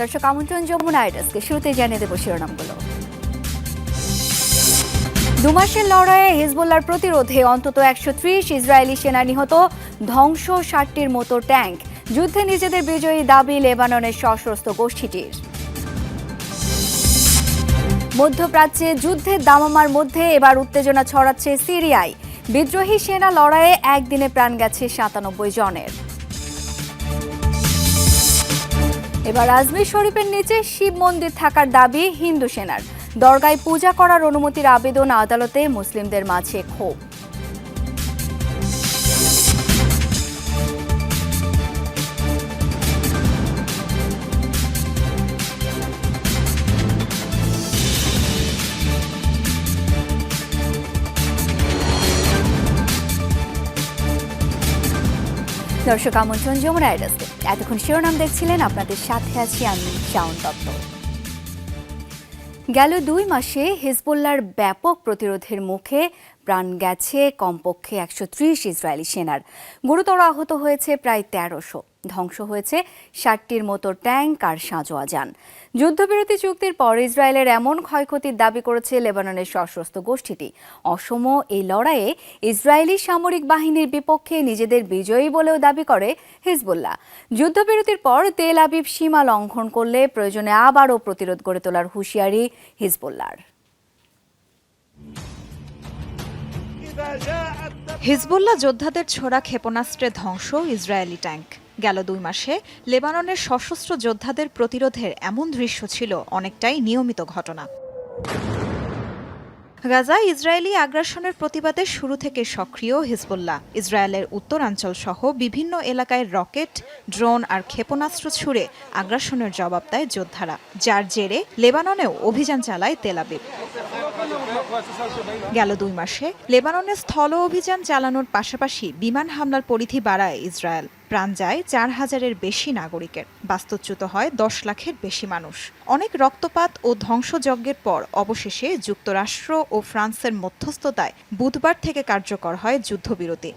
দর্শক, আমন্ত্রণ যমুনা আইডাসকে শুরুতে জানিয়ে দেব শিরোনামগুলো। দুমাসের লড়াইয়ে হিজবুল্লার প্রতিরোধে অন্তত একশো ত্রিশ ইসরায়েলি সেনা নিহত, ধ্বংস ষাটটির মতো ট্যাঙ্ক। যুদ্ধে নিজেদের বিজয়ী দাবি লেবাননের সশস্ত্র গোষ্ঠীটির। মধ্যপ্রাচ্যে যুদ্ধের দামামার মধ্যে এবার উত্তেজনা ছড়াচ্ছে সিরিয়ায়। বিদ্রোহী সেনা লড়াইয়ে একদিনে প্রাণ গেছে সাতানব্বই জনের। এবার আজমির শরীফের নিচে শিব মন্দির থাকার দাবি হিন্দু সেনার। দরগায় পূজা করার অনুমতির আবেদন আদালতে মুসলিমদের মাঝে ক্ষোভ। দর্শক আমন্ত্রণ যমুনা এডাসকে। এতক্ষণ শিরোনাম দেখছিলেন আপনাদের সাথে আছি আমি শাওন দত্ত। গেল দুই মাসে হিজবুল্লার ব্যাপক প্রতিরোধের মুখে প্রাণ গেছে কমপক্ষে একশো ত্রিশ ইসরায়েলি সেনার। গুরুতর আহত হয়েছে প্রায় তেরোশো। ধ্বংস হয়েছে ষাটটির মতো ট্যাঙ্ক আর সাঁজোয়া যান যুদ্ধবিরতি চুক্তির পর ইসরায়েলের এমন ক্ষয়ক্ষতির দাবি করেছে লেবাননের সশস্ত্র গোষ্ঠীটি। অসম এই লড়াইয়ে ইসরায়েলি সামরিক বাহিনীর বিপক্ষে নিজেদের বিজয়ী বলেও দাবি করে হিজবুল্লাহ। যুদ্ধবিরতির পর তেল আবিব সীমা লঙ্ঘন করলে প্রয়োজনে আবারও প্রতিরোধ গড়ে তোলার হুঁশিয়ারি হিজবুল্লাহর। হিজবুল্লাহ যোদ্ধাদের ছোড়া ক্ষেপণাস্ত্রে ধ্বংস ইসরায়েলি ট্যাঙ্ক। গেল দুই মাসে লেবাননের সশস্ত্র যোদ্ধাদের প্রতিরোধের এমন দৃশ্য ছিল, অনেকটাই নিয়মিত ঘটনা। গাজায় ইসরায়েলি আগ্রাসনের প্রতিবাদে শুরু থেকে সক্রিয় হিজবুল্লাহ। ইসরায়েলের উত্তরাঞ্চল সহ বিভিন্ন এলাকায় রকেট, ড্রোন আর ক্ষেপণাস্ত্র ছুড়ে আগ্রাসনের জবাব দেয় যোদ্ধারা, যার জেরে লেবাননেও অভিযান চালায় তেলাবিব গেল দুই মাসে। লেবাননে স্থল অভিযান চালানোর পাশাপাশি বিমান হামলার পরিধি বাড়ায় ইসরায়েল। প্রাণ যায় চার হাজারের বেশি নাগরিকের। বাস্তুচ্যুত হয় দশ লাখের বেশি মানুষ। অনেক রক্তপাত ও ধ্বংসযজ্ঞের পর অবশেষে যুক্তরাষ্ট্র ও ফ্রান্সের মধ্যস্থতায় বুধবার থেকে কার্যকর হয় যুদ্ধবিরতি।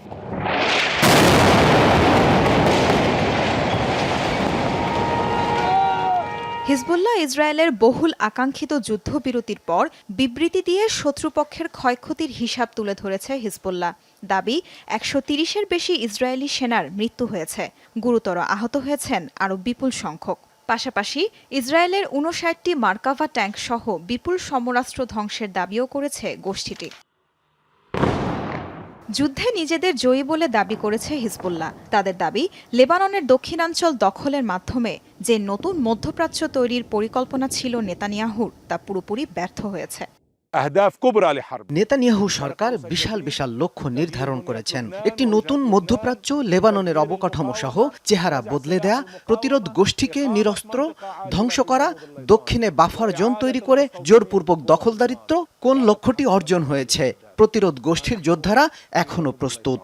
হিজবুল্লাহ ইসরায়েলের বহুল আকাঙ্ক্ষিত যুদ্ধবিরতির পর বিবৃতি দিয়ে শত্রুপক্ষের ক্ষয়ক্ষতির হিসাব তুলে ধরেছে হিজবুল্লাহ। দাবি, একশো তিরিশের বেশি ইসরায়েলি সেনার মৃত্যু হয়েছে। গুরুতর আহত হয়েছেন আরও বিপুল সংখ্যক। পাশাপাশি, ইসরায়েলের উনষাটটি মার্কাভা ট্যাঙ্ক সহ বিপুল সমরাস্ত্র ধ্বংসের দাবিও করেছে গোষ্ঠীটি। যুদ্ধে নিজেদের জয়ী বলে দাবি করেছে হিজবুল্লাহ। তাদের দাবি লেবাননের দক্ষিণাঞ্চল দখলের মাধ্যমে যে নতুন মধ্যপ্রাচ্য তৈরির পরিকল্পনা ছিল নেতানিয়াহুর তা পুরোপুরি ব্যর্থ হয়েছে। নেতানিয়াহু সরকার বিশাল বিশাল লক্ষ্য নির্ধারণ করেছেন। একটি নতুন মধ্যপ্রাচ্য লেবাননের অবকাঠামো সহ চেহারা বদলে দেয়া প্রতিরোধ গোষ্ঠীকে নিরস্ত্র ধ্বংস করা দক্ষিণে বাফার জোন তৈরি করে জোরপূর্বক দখলদারিত্ব কোন লক্ষ্যটি অর্জন হয়েছে? প্রতিরোধ গোষ্ঠীর যোদ্ধারা এখনও প্রস্তুত।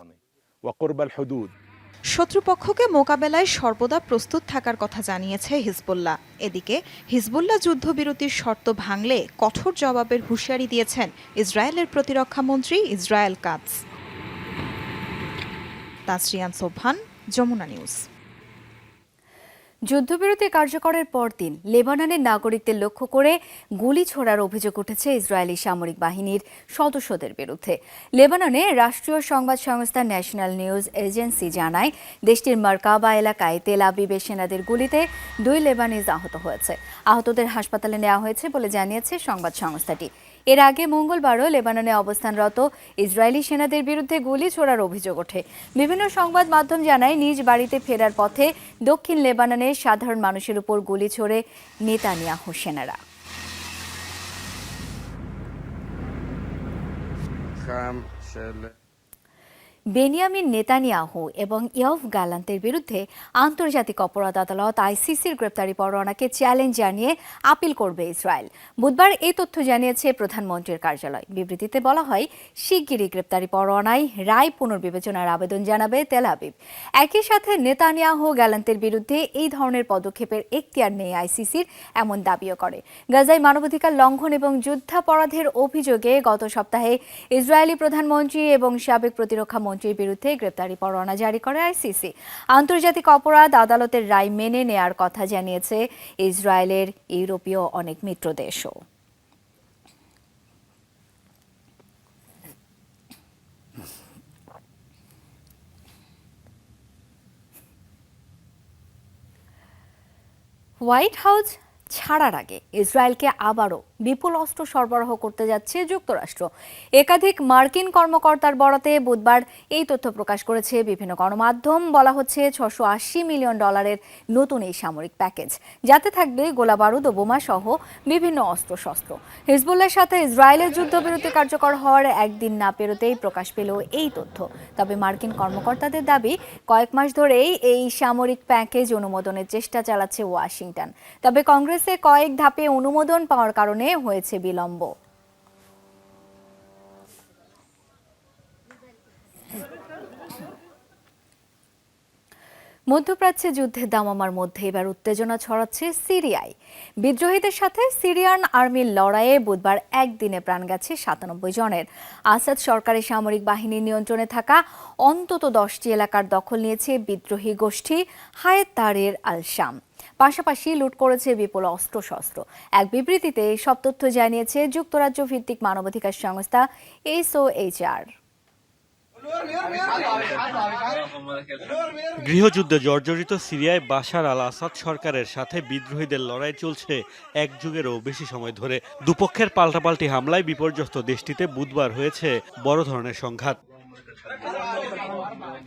শত্রুপক্ষকে মোকাবেলায় সর্বদা প্রস্তুত থাকার কথা জানিয়েছে হিজবুল্লাহ। এদিকে, হিজবুল্লাহ যুদ্ধবিরতির শর্ত ভাঙলে কঠোর জবাবের হুঁশিয়ারি দিয়েছেন ইসরায়েলের প্রতিরক্ষা মন্ত্রী ইসরায়েল কাজ তাসরিয়ান সোভান যমুনা নিউজ। যুদ্ধবিরতি কার্যকরের পরদিন লেবাননের নাগরিকদের লক্ষ্য করে গুলি ছোড়ার অভিযোগ উঠেছে ইসরায়েলি সামরিক বাহিনীর সদস্যদের বিরুদ্ধে। লেবাননে রাষ্ট্রীয় সংবাদ সংস্থা ন্যাশনাল নিউজ এজেন্সি জানায়, দেশটির মার্কাবা এলাকায় তেল আবিবের সেনাদের গুলিতে দুই লেবানিজ আহত হয়েছে। আহতদের হাসপাতালে নেওয়া হয়েছে বলে জানিয়েছে সংবাদ সংস্থাটি। এর আগে মঙ্গলবারও লেবাননে অবস্থানরত ইসরায়েলি সেনাদের বিরুদ্ধে গুলি ছোড়ার অভিযোগ ওঠে। বিভিন্ন সংবাদ মাধ্যম জানায়, নিজ বাড়িতে ফেরার পথে দক্ষিণ লেবাননে সাধারণ মানুষের উপর গুলি ছোড়ে নেতানিয়াহু সেনারা। বেনিয়ামিন নেতানিয়াহু এবং ইয়ফ গালান্তের বিরুদ্ধে আন্তর্জাতিক অপরাধ আদালত আইসিসির গ্রেপ্তারি পরোয়ানাকে চ্যালেঞ্জ জানিয়ে আপিল করবে ইসরায়েল। বুধবার এই তথ্য জানিয়েছে প্রধানমন্ত্রীর কার্যালয়। বিবৃতিতে বলা হয়, শিগগিরই গ্রেপ্তারি পরোয়ানায় রায় পুনর্বিবেচনার আবেদন জানাবে তেল আবিব। একই সাথে নেতানিয়াহু গ্যালান্তের বিরুদ্ধে এই ধরনের পদক্ষেপের এখতিয়ার নেই আইসিসির, এমন দাবিও করে। গাজায় মানবাধিকার লঙ্ঘন এবং যুদ্ধাপরাধের অভিযোগে গত সপ্তাহে ইসরায়েলি প্রধানমন্ত্রী এবং সাবেক প্রতিরক্ষা মন্ত্রী প্রধানমন্ত্রীর বিরুদ্ধে গ্রেপ্তারি পরোয়ানা জারি করে আইসিসি। আন্তর্জাতিক অপরাধ আদালতের রায় মেনে নেয়ার কথা জানিয়েছে ইসরায়েলের ইউরোপীয় অনেক মিত্র দেশও। হোয়াইট হাউস ছাড়ার আগে ইসরায়েলকে আবারও বিপুল অস্ত্র সরবরাহ করতে যাচ্ছে যুক্তরাষ্ট্র। একাধিক মার্কিন কর্মকর্তার বরাতে বুধবার এই তথ্য প্রকাশ করেছে বিভিন্ন গণমাধ্যম। বলা হচ্ছে ছশো মিলিয়ন ডলারের নতুন এই সামরিক প্যাকেজ। যাতে থাকবে গোলাবারুদ ও বোমা সহ বিভিন্ন অস্ত্রশস্ত্র। হিজবুল্লার সাথে ইসরায়েলের যুদ্ধবিরতি কার্যকর হওয়ার একদিন না পেরোতেই প্রকাশ পেল এই তথ্য। তবে মার্কিন কর্মকর্তাদের দাবি, কয়েক মাস ধরেই এই সামরিক প্যাকেজ অনুমোদনের চেষ্টা চালাচ্ছে ওয়াশিংটন। তবে কংগ্রেসে কয়েক ধাপে অনুমোদন পাওয়ার কারণে হয়েছে বিলম্ব। মধ্যপ্রাচ্যে যুদ্ধের দামামার মধ্যে। এবার উত্তেজনা ছড়াচ্ছে সিরিয়ায়। বিদ্রোহীদের সাথে সিরিয়ান আর্মির লড়াইয়ে বুধবার একদিনে প্রাণ গেছে সাতানব্বই জনের। আসাদ সরকারি সামরিক বাহিনীর নিয়ন্ত্রণে থাকা অন্তত দশটি এলাকার দখল নিয়েছে বিদ্রোহী গোষ্ঠী হায়েত তারের আল শাম পাশাপাশি লুট করেছে বিপুল অস্ত্রশস্ত্র। এক বিবৃতিতে সব তথ্য জানিয়েছে যুক্তরাজ্য ভিত্তিক মানবাধিকার সংস্থা এসওএইচআর। গৃহযুদ্ধে জর্জরিত সিরিয়ায় বাশার আল আসাদ সরকারের সাথে বিদ্রোহীদের লড়াই চলছে এক যুগেরও বেশি সময় ধরে। দুপক্ষের পাল্টাপাল্টি হামলায় বিপর্যস্ত দেশটিতে বুধবার হয়েছে বড় ধরনের সংঘাত।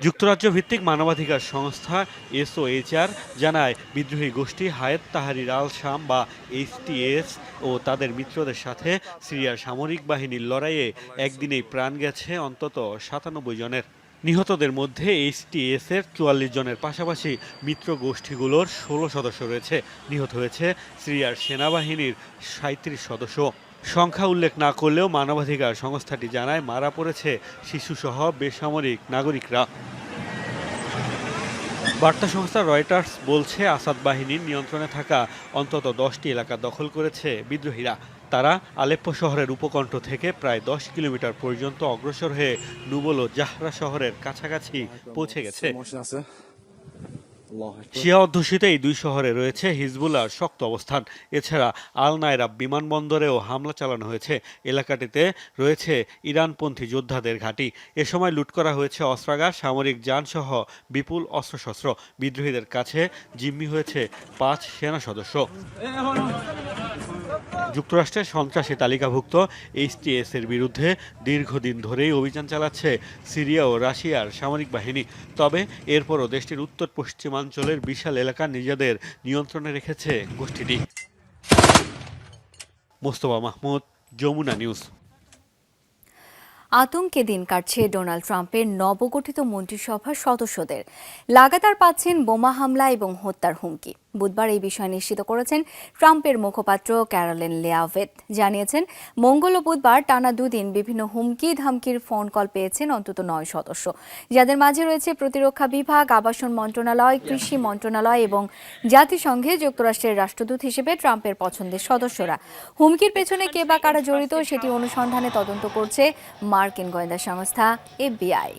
যুক্তরাজ্য ভিত্তিক মানবাধিকার সংস্থা এসওএইচআর জানায়, বিদ্রোহী গোষ্ঠী হায়েত তাহারির আল শাম বা এইচটিএস ও তাদের মিত্রদের সাথে সিরিয়ার সামরিক বাহিনীর লড়াইয়ে একদিনেই প্রাণ গেছে অন্তত সাতানব্বই জনের। নিহতদের মধ্যে এইচটিএস এর চুয়াল্লিশ জনের পাশাপাশি মিত্র গোষ্ঠীগুলোর ষোলো সদস্য রয়েছে। নিহত হয়েছে সিরিয়ার সেনাবাহিনীর সাঁত্রিশ সদস্য। সংখ্যা উল্লেখ না করলেও মানবাধিকার সংস্থাটি জানায় মারা পড়েছে শিশুসহ বেসামরিক নাগরিকরা। বার্তা সংস্থা রয়টার্স বলছে, আসাদ বাহিনীর নিয়ন্ত্রণে থাকা অন্তত দশটি এলাকা দখল করেছে বিদ্রোহীরা। তারা আলেপ্পো শহরের উপকণ্ঠ থেকে প্রায় দশ কিলোমিটার পর্যন্ত অগ্রসর হয়ে নুবল জাহরা শহরের কাছাকাছি পৌঁছে গেছে। শিয়া অধ্যুষিত এই দুই শহরে রয়েছে হিজবুল্লাহর শক্ত অবস্থান। এছাড়া আল নায়রা বিমানবন্দরেও হামলা চালানো হয়েছে। এলাকাটিতে রয়েছে ইরানপন্থী যোদ্ধাদের ঘাঁটি। এ সময় লুট করা হয়েছে অস্ত্রাগার, সামরিক যানসহ বিপুল অস্ত্রশস্ত্র। বিদ্রোহীদের কাছে জিম্মি হয়েছে পাঁচ সেনা সদস্য। যুক্তরাষ্ট্রের সন্ত্রাসী তালিকাভুক্ত এইচটিএস এর বিরুদ্ধে দীর্ঘদিন ধরেই অভিযান চালাচ্ছে সিরিয়া ও রাশিয়ার সামরিক বাহিনী। তবে এরপরও দেশটির উত্তর পশ্চিমাঞ্চলের বিশাল এলাকা নিজেদের নিয়ন্ত্রণে রেখেছে গোষ্ঠীটি। মোস্তফা মাহমুদ, যমুনা নিউজ। আতঙ্কে দিন কাটছে ডোনাল্ড ট্রাম্পের নবগঠিত মন্ত্রিসভার সদস্যদের। লাগাতার পাচ্ছেন বোমা হামলা এবং হত্যার হুমকি। বুধবার এই বিষয় নিশ্চিত করেছেন ট্রাম্পের মুখপাত্র ক্যারোলিন লেয়াভেট জানিয়েছেন, মঙ্গল ও বুধবার টানা দুদিন বিভিন্ন হুমকি ধামকির ফোন কল পেয়েছেন অন্তত নয় সদস্য। যাদের মাঝে রয়েছে প্রতিরক্ষা বিভাগ, আবাসন মন্ত্রণালয়, কৃষি মন্ত্রণালয় এবং জাতিসংঘে যুক্তরাষ্ট্রের রাষ্ট্রদূত হিসেবে ট্রাম্পের পছন্দের সদস্যরা। হুমকির পেছনে কে বা কারা জড়িত সেটি অনুসন্ধানে তদন্ত করছে মার্কিন গোয়েন্দা সংস্থা এফবিআই।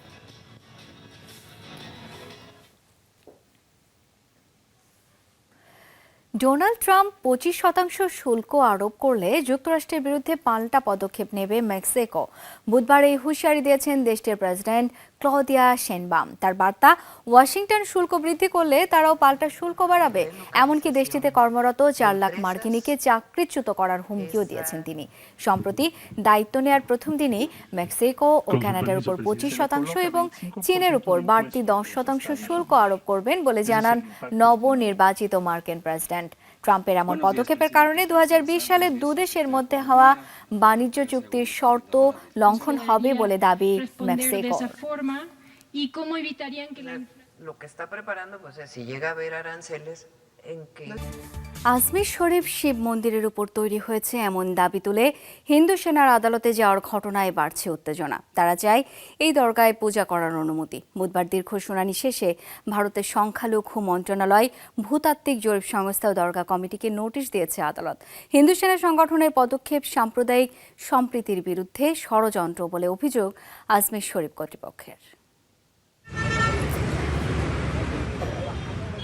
ডোনাল্ড ট্রাম্প পঁচিশ শতাংশ শুল্ক আরোপ করলে যুক্তরাষ্ট্রের বিরুদ্ধে পাল্টা পদক্ষেপ নেবে মেক্সিকো। বুধবার এই হুঁশিয়ারি দিয়েছেন দেশটির প্রেসিডেন্ট ক্লদিয়া শেনবাম তার বার্তা ওয়াশিংটন শুল্ক বৃদ্ধি করলে তারাও পাল্টা শুল্ক বাড়াবে। এমনকি দেশটিতে কর্মরত চার লাখ মার্কিনীকে চাকরিচ্যুত করার হুমকিও দিয়েছেন তিনি। সম্প্রতি দায়িত্ব নেয়ার প্রথম দিনেই মেক্সিকো ও কানাডার উপর পঁচিশ শতাংশ এবং চীনের উপর বাড়তি দশ শতাংশ শুল্ক আরোপ করবেন বলে জানান নবনির্বাচিত মার্কিন প্রেসিডেন্ট। ট্রাম্পের এমন পদক্ষেপের কারণে দু হাজার বিশ সালে দু দেশের মধ্যে হওয়া বাণিজ্য চুক্তির শর্ত লঙ্ঘন হবে বলে দাবি মেক্সিকো। আজমির শরীফ শিব মন্দিরের উপর তৈরি হয়েছে এমন দাবি তুলে হিন্দু সেনার আদালতে যাওয়ার ঘটনায় বাড়ছে উত্তেজনা। তারা চায় এই দরগায় পূজা করার অনুমতি। বুধবার দীর্ঘ শুনানি শেষে ভারতের সংখ্যালঘু মন্ত্রণালয়, ভূতাত্ত্বিক জরিপ সংস্থা ও দরগা কমিটিকে নোটিশ দিয়েছে আদালত। হিন্দু সেনা সংগঠনের পদক্ষেপ সাম্প্রদায়িক সম্প্রীতির বিরুদ্ধে ষড়যন্ত্র বলে অভিযোগ আজমির শরীফ কর্তৃপক্ষের।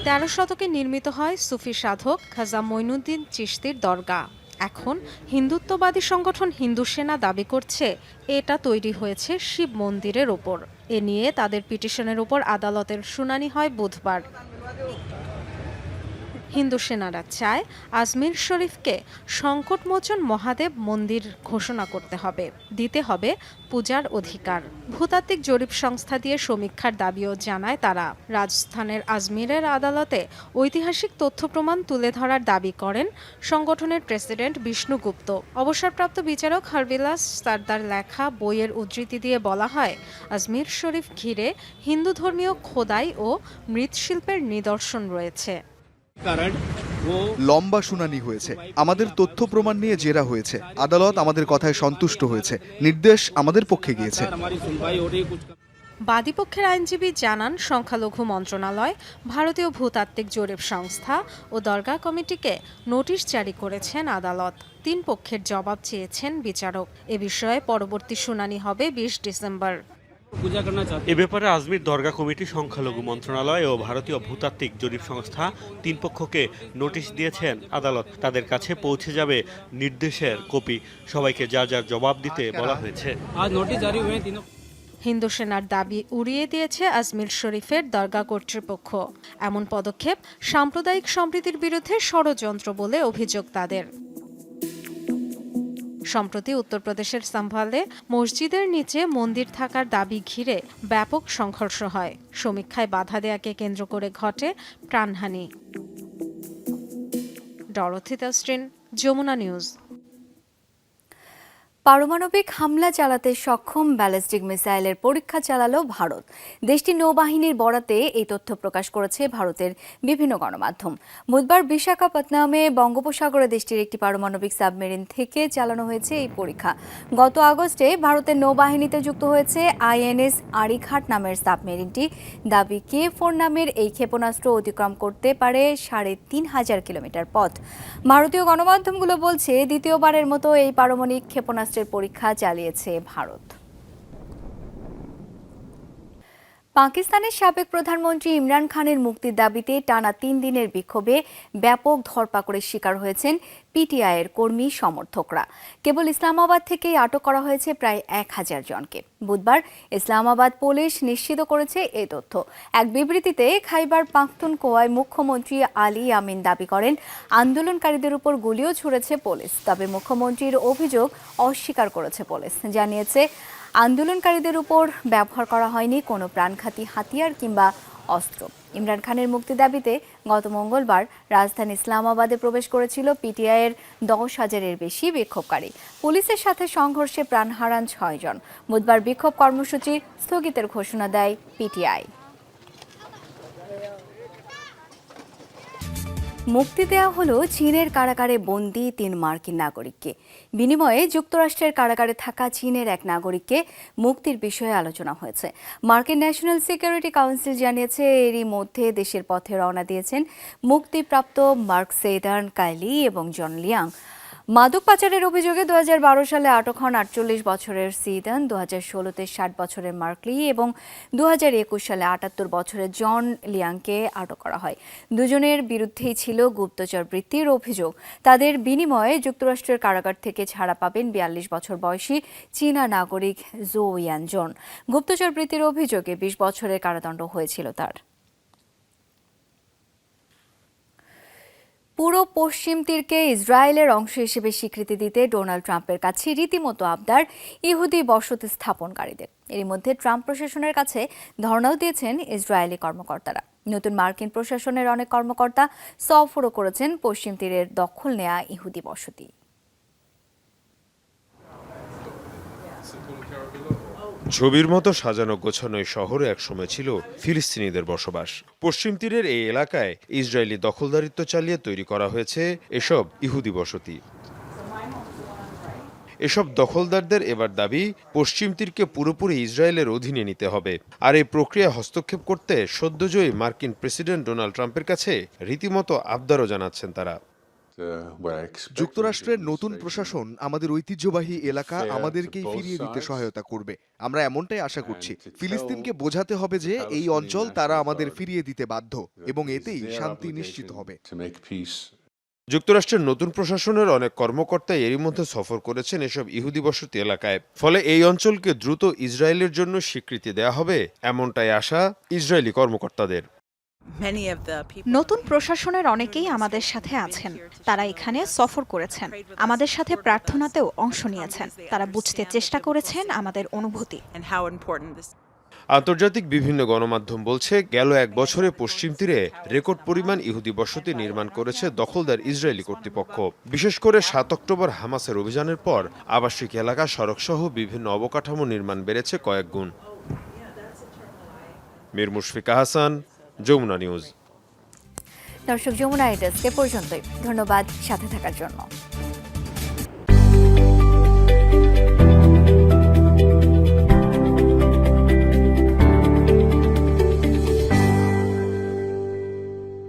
তেরো শতকে নির্মিত হয় সুফি সাধক খাজা মঈনুদ্দিন চিশতির দরগা এখন হিন্দুত্ববাদী সংগঠন হিন্দু সেনা দাবি করছে, এটা তৈরি হয়েছে শিব মন্দিরের ওপর। এ নিয়ে তাদের পিটিশনের ওপর আদালতের শুনানি হয় বুধবার। হিন্দু সেনারা চায় আজমির শরীফকে সংকটমোচন মহাদেব মন্দির ঘোষণা করতে হবে, দিতে হবে পূজার অধিকার। ভূতাত্ত্বিক জরিপ সংস্থা দিয়ে সমীক্ষার দাবিও জানায় তারা। রাজস্থানের আজমিরের আদালতে ঐতিহাসিক তথ্য প্রমাণ তুলে ধরার দাবি করেন সংগঠনের প্রেসিডেন্ট বিষ্ণুগুপ্ত। অবসরপ্রাপ্ত বিচারক হরবিলাস সারদার লেখা বইয়ের উদ্ধৃতি দিয়ে বলা হয়, আজমির শরীফ ঘিরে হিন্দু ধর্মীয় খোদাই ও মৃৎশিল্পের নিদর্শন রয়েছে। লম্বা শুনানি হয়েছে। আমাদের তথ্য প্রমাণ নিয়ে জেরা হয়েছে। আদালত আমাদের কথায় সন্তুষ্ট হয়েছে। নির্দেশ আমাদের পক্ষে গিয়েছে। বাদীপক্ষের আইনজীবী জানান সংখ্যালঘু মন্ত্রণালয় ভারতীয় ভূতাত্ত্বিক জরিপ সংস্থা ও দরগা কমিটিকে নোটিশ জারি করেছেন আদালত। তিন পক্ষের জবাব চেয়েছেন বিচারক। এ বিষয়ে পরবর্তী শুনানি হবে বিশ ডিসেম্বর। এ ব্যাপারে আজমির দরগা কমিটি সংখ্যালঘু মন্ত্রণালয় ও ভারতীয় ভূতাত্ত্বিক জরিপ সংস্থা তিন পক্ষকে নোটিশ দিয়েছেন। আদালত তাদের কাছে পৌঁছে যাবে নির্দেশের কপি। সবাইকে যা যার জবাব দিতে বলা হয়েছে। হিন্দু সেনার দাবি উড়িয়ে দিয়েছে আজমির শরীফের দরগা কর্তৃপক্ষ। এমন পদক্ষেপ সাম্প্রদায়িক সম্প্রীতির বিরুদ্ধে ষড়যন্ত্র বলে অভিযোগ তাদের। সম্প্রতি উত্তরপ্রদেশের সম্ভালে মসজিদের নিচে মন্দির থাকার দাবি ঘিরে ব্যাপক সংঘর্ষ হয়। সমীক্ষায় বাধা দেয়াকে কেন্দ্র করে ঘটে প্রাণহানি। ডরথি তাস্ট্রিন যমুনা নিউজ। পারমাণবিক হামলা চালাতে সক্ষম ব্যালিস্টিক মিসাইলের পরীক্ষা চালালো ভারত। দেশটির নৌবাহিনীর বরাতে এই তথ্য প্রকাশ করেছে ভারতের বিভিন্ন গণমাধ্যম। বুধবার বিশাখাপত্তনমে বঙ্গোপসাগরে দেশটির একটি পারমাণবিক সাবমেরিন থেকে চালানো হয়েছে এই পরীক্ষা। গত আগস্টে ভারতের নৌবাহিনীতে যুক্ত হয়েছে আইএনএস আরিঘাট নামের সাবমেরিনটি। দাবি কে ফোর নামের এই ক্ষেপণাস্ত্র অতিক্রম করতে পারে সাড়ে তিন হাজার কিলোমিটার পথ। ভারতীয় গণমাধ্যমগুলো বলছে, দ্বিতীয়বারের মতো এই পারমাণবিক ক্ষেপণাস্ত্রের পরীক্ষা চালিয়েছে ভারত। পাকিস্তানের সাবেক প্রধানমন্ত্রী ইমরান খানের মুক্তির দাবিতে টানা তিন দিনের বিক্ষোভে ব্যাপক ধরপাকড়ের শিকার হয়েছেন পিটিআইয়ের কর্মী সমর্থকরা। কেবল ইসলামাবাদ থেকেই আটক করা হয়েছে প্রায় এক হাজার জনকে। বুধবার ইসলামাবাদ পুলিশ নিশ্চিত করেছে এ তথ্য। এক বিবৃতিতে খাইবার পাখতুনখোয়ায় মুখ্যমন্ত্রী আলী আমিন দাবি করেন, আন্দোলনকারীদের উপর গুলিও ছুড়েছে পুলিশ। তবে মুখ্যমন্ত্রীর অভিযোগ অস্বীকার করেছে পুলিশ। জানিয়েছে আন্দোলনকারীদের উপর ব্যবহার করা হয়নি কোনো প্রাণঘাতী হাতিয়ার কিংবা অস্ত্র। ইমরান খানের মুক্তি দাবিতে গত মঙ্গলবার রাজধানী ইসলামাবাদে প্রবেশ করেছিল পিটিআইয়ের দশ হাজারের বেশি বিক্ষোভকারী। পুলিশের সাথে সংঘর্ষে প্রাণ হারান ছয়জন। বুধবার বিক্ষোভ কর্মসূচি স্থগিতের ঘোষণা দেয় পিটিআই। মুক্তি দেওয়া হলো চীনের কারাগারে বন্দী তিন মার্কিন নাগরিককে। বিনিময়ে যুক্তরাষ্ট্রের কারাগারে থাকা চীনের এক নাগরিককে মুক্তির বিষয়ে আলোচনা হয়েছে। মার্কিন ন্যাশনাল সিকিউরিটি কাউন্সিল জানিয়েছে, এরই মধ্যে দেশের পথে রওনা দিয়েছেন মুক্তিপ্রাপ্ত মার্ক সেদার্ন, কাইলি এবং জন লিয়াং। মাদক পাচারের অভিযোগে দু হাজার বারো সালে আটক হন আটচল্লিশ বছরের সিদান দু হাজার ষোলোতে ষাট বছরের মার্কলি এবং দু হাজার একুশ সালে আটাত্তর বছরের জন লিয়াংকে আটক করা হয়। দুজনের বিরুদ্ধেই ছিল গুপ্তচর বৃত্তির অভিযোগ। তাদের বিনিময়ে যুক্তরাষ্ট্রের কারাগার থেকে ছাড়া পাবেন বিয়াল্লিশ বছর বয়সী চীনা নাগরিক জো ইয়ান জন গুপ্তচর বৃত্তির অভিযোগে বিশ বছরের কারাদণ্ড হয়েছিল তার। পশ্চিম তীরকে ইসরায়েলের অংশ হিসেবে স্বীকৃতি দিতে ডোনাল্ড ট্রাম্পের কাছে রীতিমতো আবদার ইহুদি বসতি স্থাপনকারীদের। এরই মধ্যে ট্রাম্প প্রশাসনের কাছে ধর্ণাও দিয়েছেন ইসরায়েলি কর্মকর্তারা। নতুন মার্কিন প্রশাসনের অনেক কর্মকর্তা সফরও করেছেন পশ্চিম তীরের দখল নেয়া ইহুদি বসতি। ছবির মতো সাজানো গোছানো এই শহরে একসময় ছিল ফিলিস্তিনিদের বসবাস। পশ্চিম তীরের এই এলাকায় ইসরায়েলি দখলদারিত্ব চালিয়ে তৈরি করা হয়েছে এসব ইহুদি বসতি। এসব দখলদারদের এবার দাবি, পশ্চিম তীরকে পুরোপুরি ইসরায়েলের অধীনে নিতে হবে। আর এই প্রক্রিয়া হস্তক্ষেপ করতে সদ্যজয়ী মার্কিন প্রেসিডেন্ট ডোনাল্ড ট্রাম্পের কাছে রীতিমতো আবদারও জানাচ্ছেন তারা। যুক্তরাষ্ট্রের নতুন প্রশাসন আমাদের ঐতিহ্যবাহী এলাকা আমাদেরকেই ফিরিয়ে দিতে সহায়তা করবে। আমরা এমনটাই আশা করছি। ফিলিস্তিনকে বোঝাতে হবে যে এই অঞ্চল তারা আমাদের ফিরিয়ে দিতে বাধ্য এবং এতেই শান্তি নিশ্চিত হবে। যুক্তরাষ্ট্রের নতুন প্রশাসনের অনেক কর্মকর্তা এরই মধ্যে সফর করেছেন এসব ইহুদি বসতি এলাকায়। ফলে এই অঞ্চলকে দ্রুত ইসরায়েলের জন্য স্বীকৃতি দেয়া হবে এমনটাই আশা ইসরায়েলি কর্মকর্তাদের। নতুন প্রশাসনের অনেকেই আমাদের সাথে আছেন। তারা এখানে সফর করেছেন। আমাদের সাথে প্রার্থনাতেও অংশ নিয়েছেন। তারা বুঝতে চেষ্টা করেছেন আমাদের অনুভূতি। আন্তর্জাতিক বিভিন্ন গণমাধ্যম বলছে গেল এক বছরে পশ্চিম তীরে রেকর্ড পরিমাণ ইহুদি বসতি নির্মাণ করেছে দখলদার ইসরায়েলি কর্তৃপক্ষ। বিশেষ করে সাত অক্টোবর হামাসের অভিযানের পর আবাসিক এলাকা সড়কসহ বিভিন্ন অবকাঠামো নির্মাণ বেড়েছে কয়েক গুণ। মীর মুশফিকা হাসান যমুনা নিউজ। দর্শক যমুনা এডেস্ক এ পর্যন্তই। ধন্যবাদ সাথে থাকার জন্য।